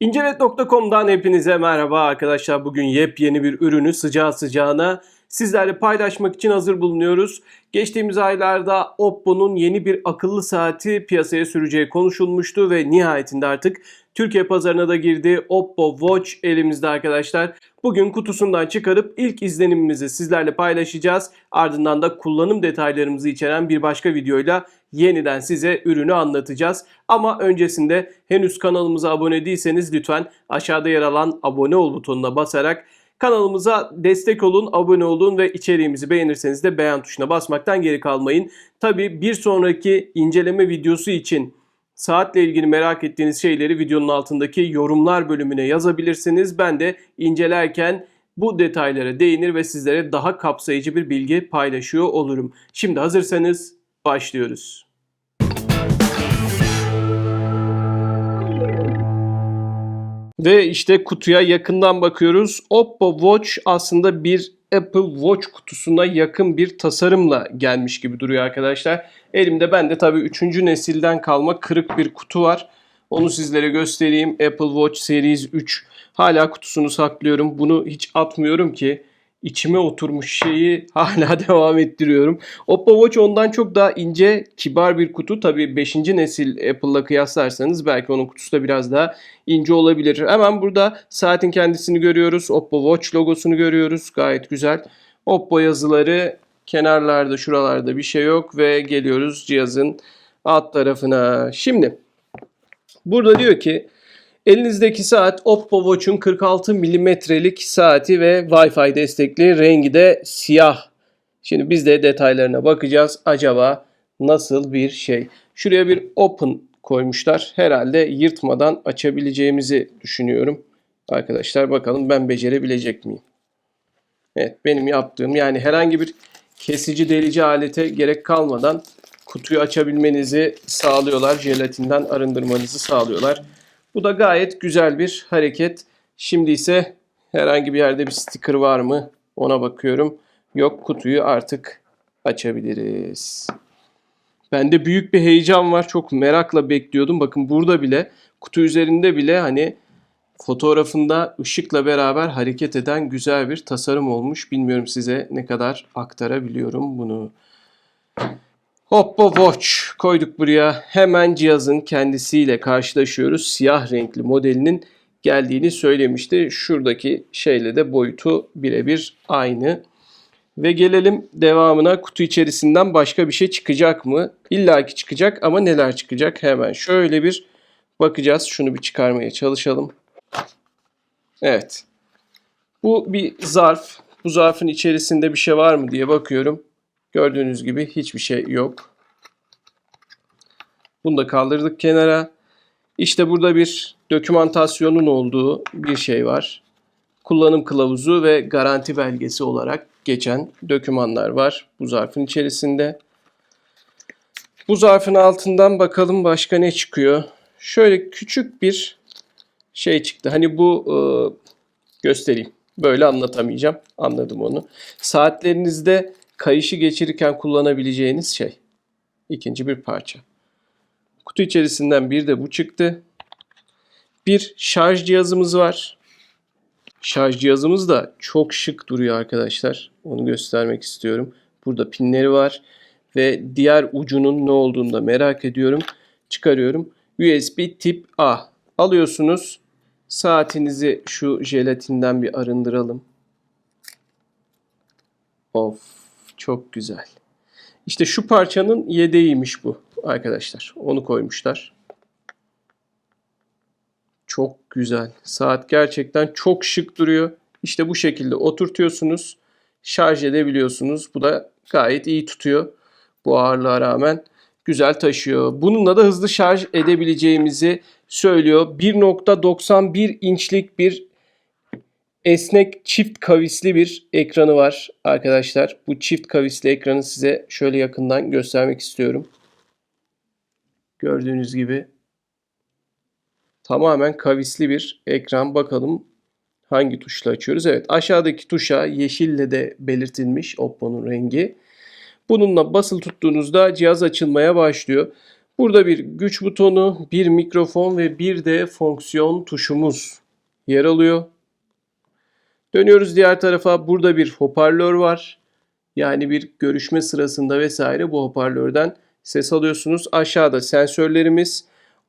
İncelet.com'dan hepinize merhaba arkadaşlar. Bugün yepyeni bir ürünü sıcağı sıcağına sizlerle paylaşmak için hazır bulunuyoruz. Geçtiğimiz aylarda Oppo'nun yeni bir akıllı saati piyasaya süreceği konuşulmuştu ve nihayetinde artık Türkiye pazarına da girdi. Oppo Watch elimizde arkadaşlar. Bugün kutusundan çıkarıp ilk izlenimimizi sizlerle paylaşacağız. Ardından da kullanım detaylarımızı içeren bir başka videoyla yeniden size ürünü anlatacağız. Ama öncesinde henüz kanalımıza abone değilseniz lütfen aşağıda yer alan abone ol butonuna basarak kanalımıza destek olun, abone olun ve içeriğimizi beğenirseniz de beğen tuşuna basmaktan geri kalmayın. Tabi bir sonraki inceleme videosu için saatle ilgili merak ettiğiniz şeyleri videonun altındaki yorumlar bölümüne yazabilirsiniz. Ben de incelerken bu detaylara değinir ve sizlere daha kapsayıcı bir bilgi paylaşıyor olurum. Şimdi hazırsanız başlıyoruz. Ve işte kutuya yakından bakıyoruz. Oppo Watch aslında bir Apple Watch kutusuna yakın bir tasarımla gelmiş gibi duruyor arkadaşlar. Elimde ben de tabii 3. nesilden kalma kırık bir kutu var. Onu sizlere göstereyim. Apple Watch Series 3. Hala kutusunu saklıyorum. Bunu hiç atmıyorum ki içime oturmuş şeyi hala devam ettiriyorum. Oppo Watch ondan çok daha ince, kibar bir kutu. Tabii 5. nesil Apple'la kıyaslarsanız belki onun kutusu da biraz daha ince olabilir. Hemen burada saatin kendisini görüyoruz. Oppo Watch logosunu görüyoruz. Gayet güzel. Oppo yazıları kenarlarda, şuralarda bir şey yok ve geliyoruz cihazın alt tarafına. Şimdi burada diyor ki Elinizdeki saat Oppo Watch'un 46 milimetrelik saati ve Wi-Fi destekli rengi de siyah. Şimdi biz de detaylarına bakacağız. Acaba nasıl bir şey? Şuraya bir open koymuşlar. Herhalde yırtmadan açabileceğimizi düşünüyorum. Arkadaşlar bakalım ben becerebilecek miyim? Evet benim yaptığım yani herhangi bir kesici delici alete gerek kalmadan kutuyu açabilmenizi sağlıyorlar. Jelatinden arındırmanızı sağlıyorlar. Bu da gayet güzel bir hareket. Şimdi ise herhangi bir yerde bir sticker var mı? Ona bakıyorum. Yok kutuyu artık açabiliriz. Bende büyük bir heyecan var. Çok merakla bekliyordum. Bakın burada bile kutu üzerinde bile hani fotoğrafında ışıkla beraber hareket eden güzel bir tasarım olmuş. Bilmiyorum size ne kadar aktarabiliyorum bunu. Oppo Watch koyduk buraya. Hemen cihazın kendisiyle karşılaşıyoruz. Siyah renkli modelinin geldiğini söylemişti. Şuradaki şeyle de boyutu birebir aynı. Ve gelelim devamına kutu içerisinden başka bir şey çıkacak mı? İlla ki çıkacak ama neler çıkacak? Hemen şöyle bir bakacağız. Şunu bir çıkarmaya çalışalım. Evet. Bu bir zarf. Bu zarfın içerisinde bir şey var mı diye bakıyorum. Gördüğünüz gibi hiçbir şey yok. Bunu da kaldırdık kenara. İşte burada bir dokümantasyonun olduğu bir şey var. Kullanım kılavuzu ve garanti belgesi olarak geçen dokümanlar var bu zarfın içerisinde. Bu zarfın altından bakalım başka ne çıkıyor. Şöyle küçük bir şey çıktı. Hani bu e, göstereyim. Böyle anlatamayacağım. Anladım onu. Saatlerinizde kayışı geçirirken kullanabileceğiniz şey. İkinci bir parça. Kutu içerisinden bir de bu çıktı. Bir şarj cihazımız var. Şarj cihazımız da çok şık duruyor arkadaşlar. Onu göstermek istiyorum. Burada pinleri var ve diğer ucunun ne olduğunu da merak ediyorum. Çıkarıyorum. USB tip A. Alıyorsunuz. Saatinizi şu jelatinden bir arındıralım. Of çok güzel. İşte şu parçanın yedeğiymiş bu arkadaşlar. Onu koymuşlar. Çok güzel. Saat gerçekten çok şık duruyor. İşte bu şekilde oturtuyorsunuz. Şarj edebiliyorsunuz. Bu da gayet iyi tutuyor. Bu ağırlığa rağmen güzel taşıyor. Bununla da hızlı şarj edebileceğimizi söylüyor. 1.91 inçlik bir esnek çift kavisli bir ekranı var arkadaşlar. Bu çift kavisli ekranı size şöyle yakından göstermek istiyorum. Gördüğünüz gibi tamamen kavisli bir ekran. Bakalım hangi tuşla açıyoruz. Evet aşağıdaki tuşa yeşille de belirtilmiş Oppo'nun rengi. Bununla basılı tuttuğunuzda cihaz açılmaya başlıyor. Burada bir güç butonu, bir mikrofon ve bir de fonksiyon tuşumuz yer alıyor. Dönüyoruz diğer tarafa. Burada bir hoparlör var. Yani bir görüşme sırasında vesaire bu hoparlörden ses alıyorsunuz. Aşağıda sensörlerimiz,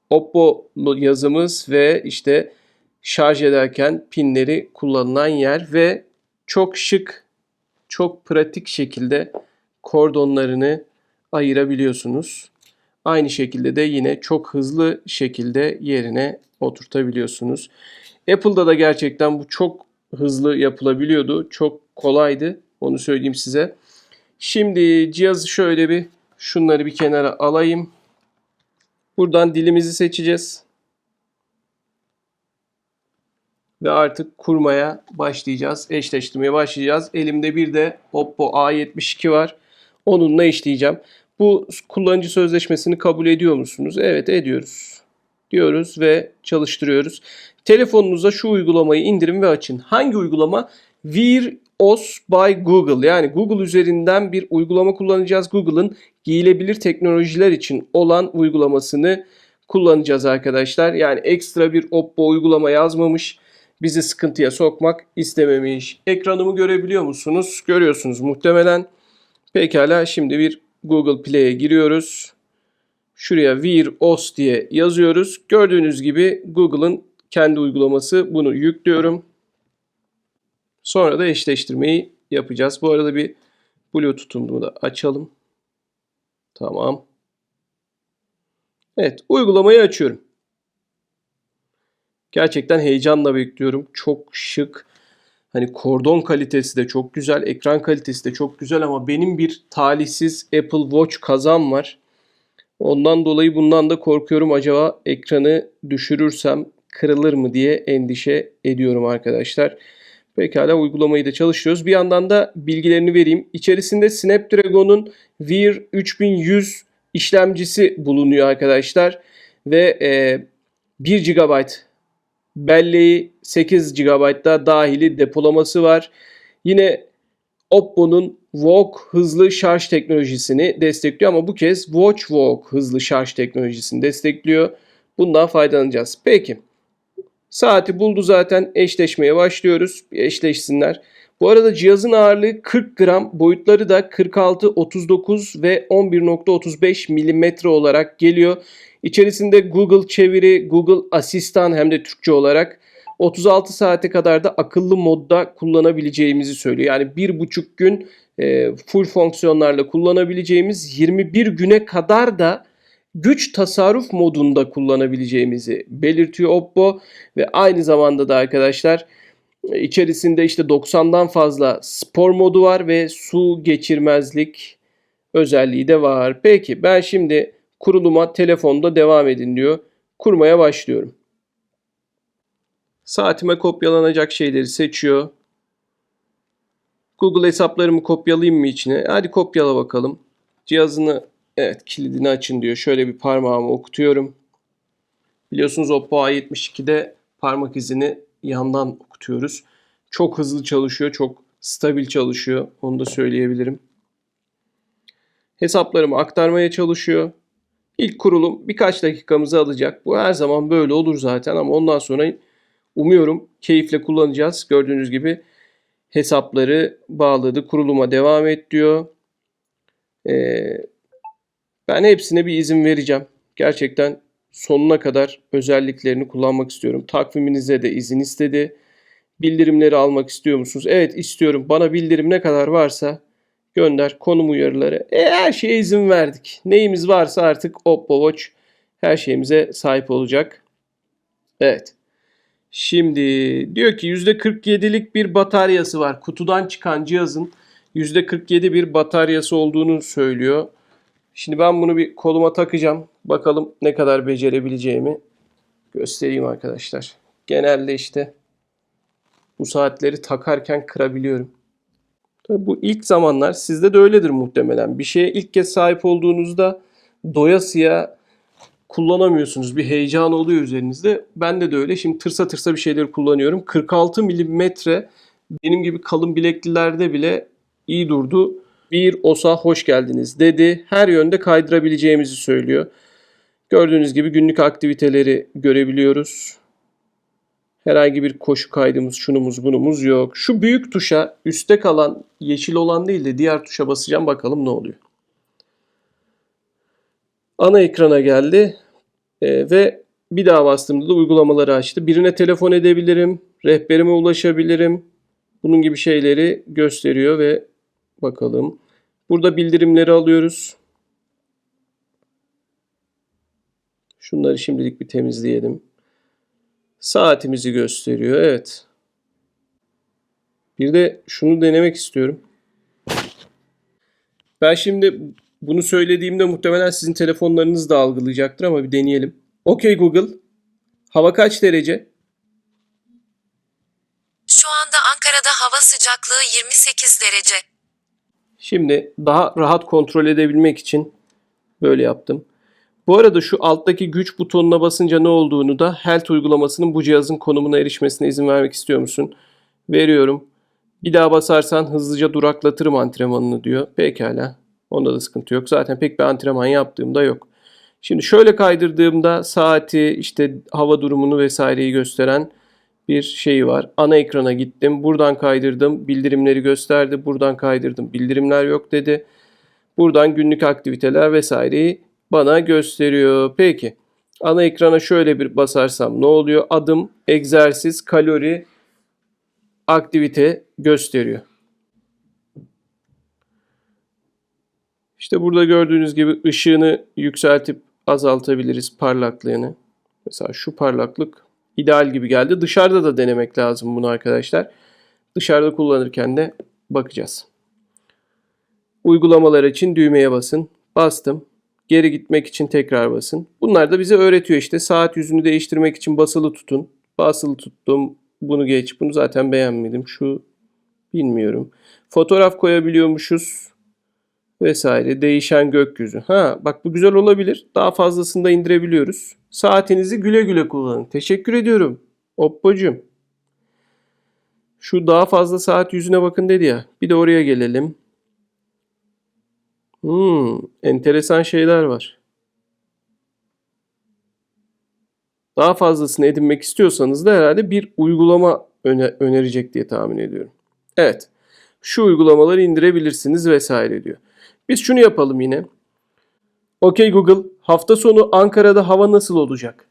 Oppo yazımız ve işte şarj ederken pinleri kullanılan yer ve çok şık, çok pratik şekilde kordonlarını ayırabiliyorsunuz. Aynı şekilde de yine çok hızlı şekilde yerine oturtabiliyorsunuz. Apple'da da gerçekten bu çok hızlı yapılabiliyordu. Çok kolaydı. Onu söyleyeyim size. Şimdi cihazı şöyle bir şunları bir kenara alayım. Buradan dilimizi seçeceğiz. Ve artık kurmaya başlayacağız. Eşleştirmeye başlayacağız. Elimde bir de Oppo A72 var. Onunla işleyeceğim. Bu kullanıcı sözleşmesini kabul ediyor musunuz? Evet ediyoruz. Diyoruz ve çalıştırıyoruz. Telefonunuza şu uygulamayı indirin ve açın. Hangi uygulama? Wear OS by Google. Yani Google üzerinden bir uygulama kullanacağız. Google'ın giyilebilir teknolojiler için olan uygulamasını kullanacağız arkadaşlar. Yani ekstra bir Oppo uygulama yazmamış. Bizi sıkıntıya sokmak istememiş. Ekranımı görebiliyor musunuz? Görüyorsunuz muhtemelen. Pekala şimdi bir Google Play'e giriyoruz. Şuraya Wear OS diye yazıyoruz. Gördüğünüz gibi Google'ın kendi uygulaması. Bunu yüklüyorum. Sonra da eşleştirmeyi yapacağız. Bu arada bir Bluetooth'umu da açalım. Tamam. Evet, uygulamayı açıyorum. Gerçekten heyecanla bekliyorum. Çok şık. Hani kordon kalitesi de çok güzel, ekran kalitesi de çok güzel ama benim bir talihsiz Apple Watch kazam var. Ondan dolayı bundan da korkuyorum. Acaba ekranı düşürürsem kırılır mı diye endişe ediyorum arkadaşlar. Pekala uygulamayı da çalıştırıyoruz. Bir yandan da bilgilerini vereyim. İçerisinde Snapdragon'un Wear 3100 işlemcisi bulunuyor arkadaşlar. Ve e, 1 GB belleği 8 GB'da dahili depolaması var. Yine Oppo'nun VOOC hızlı şarj teknolojisini destekliyor ama bu kez Watch VOOC hızlı şarj teknolojisini destekliyor. Bundan faydalanacağız. Peki. Saati buldu zaten. Eşleşmeye başlıyoruz. Bir eşleşsinler. Bu arada cihazın ağırlığı 40 gram, boyutları da 46, 39 ve 11.35 milimetre olarak geliyor. İçerisinde Google çeviri, Google Asistan hem de Türkçe olarak 36 saate kadar da akıllı modda kullanabileceğimizi söylüyor. Yani bir buçuk gün full fonksiyonlarla kullanabileceğimiz 21 güne kadar da güç tasarruf modunda kullanabileceğimizi belirtiyor Oppo ve aynı zamanda da arkadaşlar içerisinde işte 90'dan fazla spor modu var ve su geçirmezlik özelliği de var. Peki ben şimdi kuruluma telefonda devam edin diyor. Kurmaya başlıyorum. Saatime kopyalanacak şeyleri seçiyor. Google hesaplarımı kopyalayayım mı içine? Hadi kopyala bakalım. Cihazını evet kilidini açın diyor. Şöyle bir parmağımı okutuyorum. Biliyorsunuz Oppo A72'de parmak izini yandan okutuyoruz. Çok hızlı çalışıyor, çok stabil çalışıyor. Onu da söyleyebilirim. Hesaplarımı aktarmaya çalışıyor. İlk kurulum birkaç dakikamızı alacak. Bu her zaman böyle olur zaten ama ondan sonra umuyorum keyifle kullanacağız. Gördüğünüz gibi hesapları bağladı. Kuruluma devam et diyor. Ee, ben hepsine bir izin vereceğim. Gerçekten sonuna kadar özelliklerini kullanmak istiyorum. Takviminize de izin istedi. Bildirimleri almak istiyor musunuz? Evet istiyorum. Bana bildirim ne kadar varsa gönder. Konum uyarıları. E, her şeye izin verdik. Neyimiz varsa artık Oppo Watch her şeyimize sahip olacak. Evet. Şimdi diyor ki %47'lik bir bataryası var. Kutudan çıkan cihazın %47 bir bataryası olduğunu söylüyor. Şimdi ben bunu bir koluma takacağım. Bakalım ne kadar becerebileceğimi göstereyim arkadaşlar. Genelde işte bu saatleri takarken kırabiliyorum. Tabii bu ilk zamanlar sizde de öyledir muhtemelen. Bir şeye ilk kez sahip olduğunuzda doyasıya kullanamıyorsunuz. Bir heyecan oluyor üzerinizde. Bende de öyle. Şimdi tırsa tırsa bir şeyleri kullanıyorum. 46 milimetre benim gibi kalın bileklilerde bile iyi durdu. Bir OSA hoş geldiniz dedi. Her yönde kaydırabileceğimizi söylüyor. Gördüğünüz gibi günlük aktiviteleri görebiliyoruz. Herhangi bir koşu kaydımız, şunumuz, bunumuz yok. Şu büyük tuşa, üstte kalan yeşil olan değil de diğer tuşa basacağım bakalım ne oluyor. Ana ekrana geldi Ee, ve bir daha bastığımda da uygulamaları açtı. Birine telefon edebilirim, rehberime ulaşabilirim. Bunun gibi şeyleri gösteriyor ve bakalım. Burada bildirimleri alıyoruz. Şunları şimdilik bir temizleyelim. Saatimizi gösteriyor. Evet. Bir de şunu denemek istiyorum. Ben şimdi bunu söylediğimde muhtemelen sizin telefonlarınız da algılayacaktır ama bir deneyelim. Okey Google. Hava kaç derece? Şu anda Ankara'da hava sıcaklığı 28 derece. Şimdi daha rahat kontrol edebilmek için böyle yaptım. Bu arada şu alttaki güç butonuna basınca ne olduğunu da Health uygulamasının bu cihazın konumuna erişmesine izin vermek istiyor musun? Veriyorum. Bir daha basarsan hızlıca duraklatırım antrenmanını diyor. Pekala. Onda da sıkıntı yok. Zaten pek bir antrenman yaptığımda yok. Şimdi şöyle kaydırdığımda saati, işte hava durumunu vesaireyi gösteren bir şey var. Ana ekrana gittim. Buradan kaydırdım. Bildirimleri gösterdi. Buradan kaydırdım. Bildirimler yok dedi. Buradan günlük aktiviteler vesaireyi bana gösteriyor. Peki. Ana ekrana şöyle bir basarsam ne oluyor? Adım, egzersiz, kalori, aktivite gösteriyor. İşte burada gördüğünüz gibi ışığını yükseltip azaltabiliriz parlaklığını. Mesela şu parlaklık ideal gibi geldi. Dışarıda da denemek lazım bunu arkadaşlar. Dışarıda kullanırken de bakacağız. Uygulamalar için düğmeye basın. Bastım. Geri gitmek için tekrar basın. Bunlar da bize öğretiyor işte. Saat yüzünü değiştirmek için basılı tutun. Basılı tuttum. Bunu geç. Bunu zaten beğenmedim. Şu bilmiyorum. Fotoğraf koyabiliyormuşuz vesaire. Değişen gökyüzü. Ha bak bu güzel olabilir. Daha fazlasını da indirebiliyoruz. Saatinizi güle güle kullanın. Teşekkür ediyorum. Oppo'cum. Şu daha fazla saat yüzüne bakın dedi ya. Bir de oraya gelelim. Hmm, enteresan şeyler var. Daha fazlasını edinmek istiyorsanız da herhalde bir uygulama öne- önerecek diye tahmin ediyorum. Evet. Şu uygulamaları indirebilirsiniz vesaire diyor. Biz şunu yapalım yine. Okey Google, hafta sonu Ankara'da hava nasıl olacak?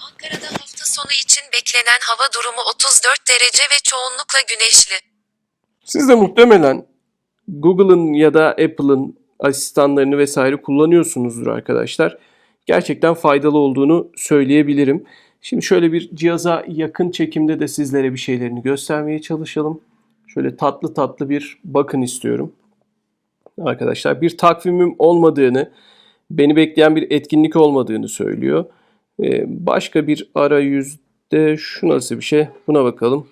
Ankara'da hafta sonu için beklenen hava durumu 34 derece ve çoğunlukla güneşli. Siz de muhtemelen Google'ın ya da Apple'ın asistanlarını vesaire kullanıyorsunuzdur arkadaşlar. Gerçekten faydalı olduğunu söyleyebilirim. Şimdi şöyle bir cihaza yakın çekimde de sizlere bir şeylerini göstermeye çalışalım. Şöyle tatlı tatlı bir bakın istiyorum. Arkadaşlar bir takvimim olmadığını, beni bekleyen bir etkinlik olmadığını söylüyor. Ee, başka bir arayüzde şu nasıl bir şey? Buna bakalım.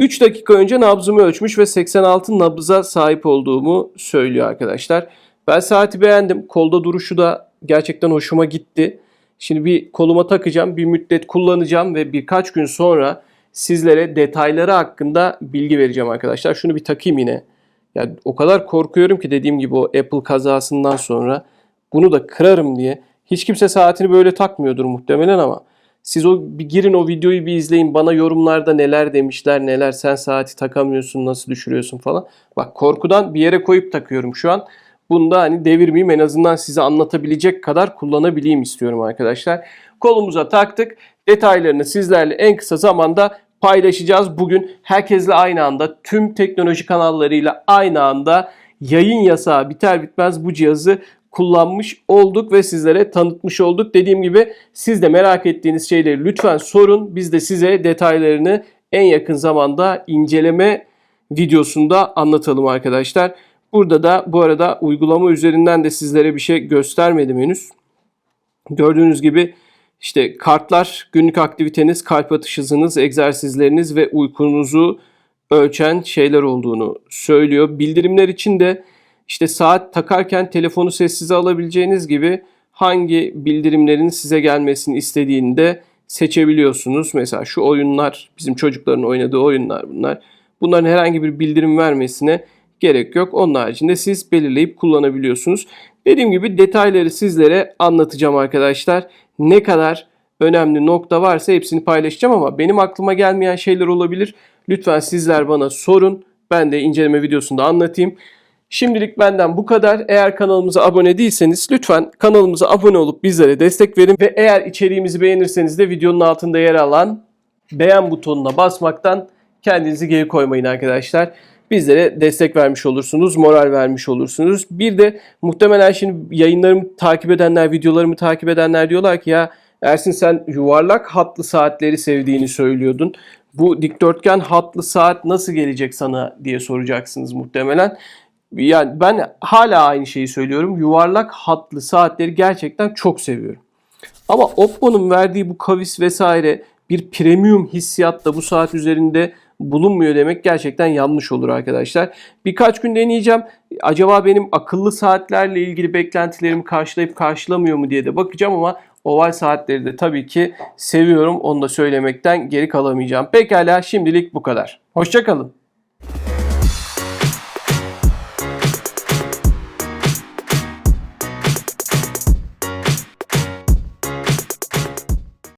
3 dakika önce nabzımı ölçmüş ve 86 nabza sahip olduğumu söylüyor arkadaşlar. Ben saati beğendim. Kolda duruşu da gerçekten hoşuma gitti. Şimdi bir koluma takacağım, bir müddet kullanacağım ve birkaç gün sonra sizlere detayları hakkında bilgi vereceğim arkadaşlar. Şunu bir takayım yine. Yani o kadar korkuyorum ki dediğim gibi o Apple kazasından sonra bunu da kırarım diye. Hiç kimse saatini böyle takmıyordur muhtemelen ama siz o bir girin o videoyu bir izleyin. Bana yorumlarda neler demişler, neler sen saati takamıyorsun, nasıl düşürüyorsun falan. Bak korkudan bir yere koyup takıyorum şu an. Bunu da hani devirmeyeyim en azından size anlatabilecek kadar kullanabileyim istiyorum arkadaşlar. Kolumuza taktık. Detaylarını sizlerle en kısa zamanda paylaşacağız. Bugün herkesle aynı anda tüm teknoloji kanallarıyla aynı anda yayın yasağı biter bitmez bu cihazı kullanmış olduk ve sizlere tanıtmış olduk. Dediğim gibi siz de merak ettiğiniz şeyleri lütfen sorun. Biz de size detaylarını en yakın zamanda inceleme videosunda anlatalım arkadaşlar. Burada da bu arada uygulama üzerinden de sizlere bir şey göstermedim henüz. Gördüğünüz gibi işte kartlar, günlük aktiviteniz, kalp atış hızınız, egzersizleriniz ve uykunuzu ölçen şeyler olduğunu söylüyor. Bildirimler için de işte saat takarken telefonu sessize alabileceğiniz gibi hangi bildirimlerin size gelmesini istediğini de seçebiliyorsunuz. Mesela şu oyunlar, bizim çocukların oynadığı oyunlar bunlar. Bunların herhangi bir bildirim vermesine gerek yok. Onun haricinde siz belirleyip kullanabiliyorsunuz. Dediğim gibi detayları sizlere anlatacağım arkadaşlar. Ne kadar önemli nokta varsa hepsini paylaşacağım ama benim aklıma gelmeyen şeyler olabilir. Lütfen sizler bana sorun. Ben de inceleme videosunda anlatayım. Şimdilik benden bu kadar. Eğer kanalımıza abone değilseniz lütfen kanalımıza abone olup bizlere destek verin. Ve eğer içeriğimizi beğenirseniz de videonun altında yer alan beğen butonuna basmaktan kendinizi geri koymayın arkadaşlar. Bizlere destek vermiş olursunuz, moral vermiş olursunuz. Bir de muhtemelen şimdi yayınlarımı takip edenler, videolarımı takip edenler diyorlar ki ya Ersin sen yuvarlak hatlı saatleri sevdiğini söylüyordun. Bu dikdörtgen hatlı saat nasıl gelecek sana diye soracaksınız muhtemelen. Yani ben hala aynı şeyi söylüyorum. Yuvarlak hatlı saatleri gerçekten çok seviyorum. Ama Oppo'nun verdiği bu kavis vesaire bir premium hissiyatta bu saat üzerinde bulunmuyor demek gerçekten yanlış olur arkadaşlar. Birkaç gün deneyeceğim. Acaba benim akıllı saatlerle ilgili beklentilerimi karşılayıp karşılamıyor mu diye de bakacağım ama oval saatleri de tabii ki seviyorum. Onu da söylemekten geri kalamayacağım. Pekala şimdilik bu kadar. Hoşçakalın.